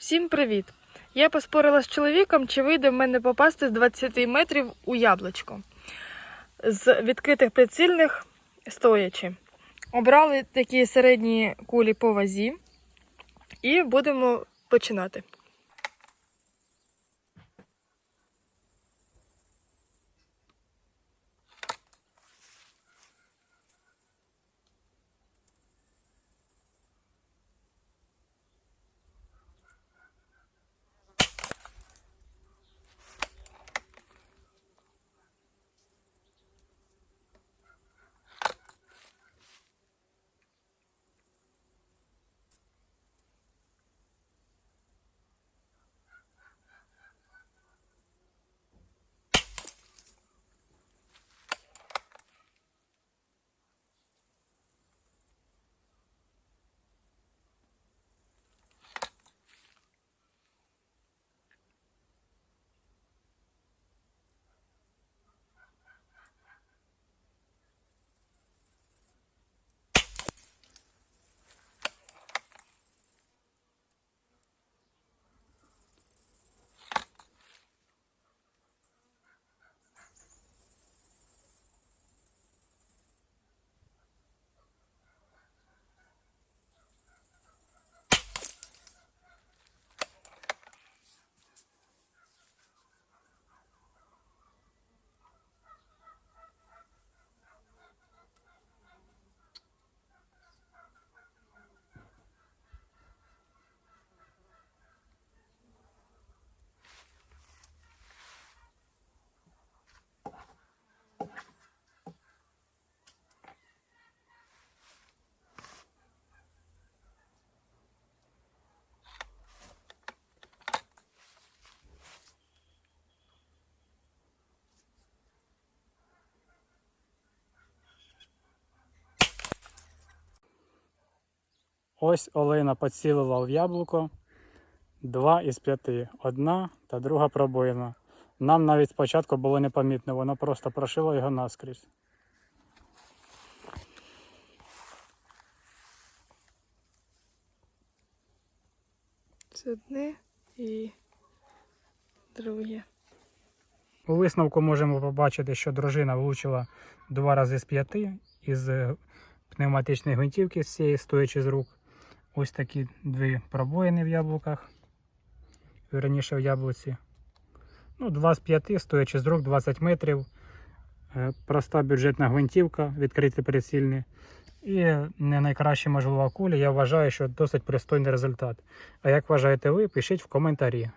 Всім привіт! Я поспорила з чоловіком, чи вийде в мене попасти з 20 метрів у яблучко з відкритих прицільних стоячи. Обрали такі середні кулі по вазі і будемо починати. Ось Олена поцілила в яблуко. Два із п'яти. Одна та друга пробоїна. Нам навіть спочатку було непомітно, воно просто прошило його наскрізь. Це одне і друге. У висновку можемо побачити, що дружина влучила два рази з п'яти із е, пневматичної гвинтівки з цієї стоячи з рук. Ось такі дві пробоїни в яблуках. Раніше в яблуці. Ну, 2 з 5, стоячи з рук 20 метрів. Е, Проста бюджетна гвинтівка, відкриті прицільні. І не найкраща можлива куля. Я вважаю, що досить пристойний результат. А як вважаєте ви, пишіть в коментарі.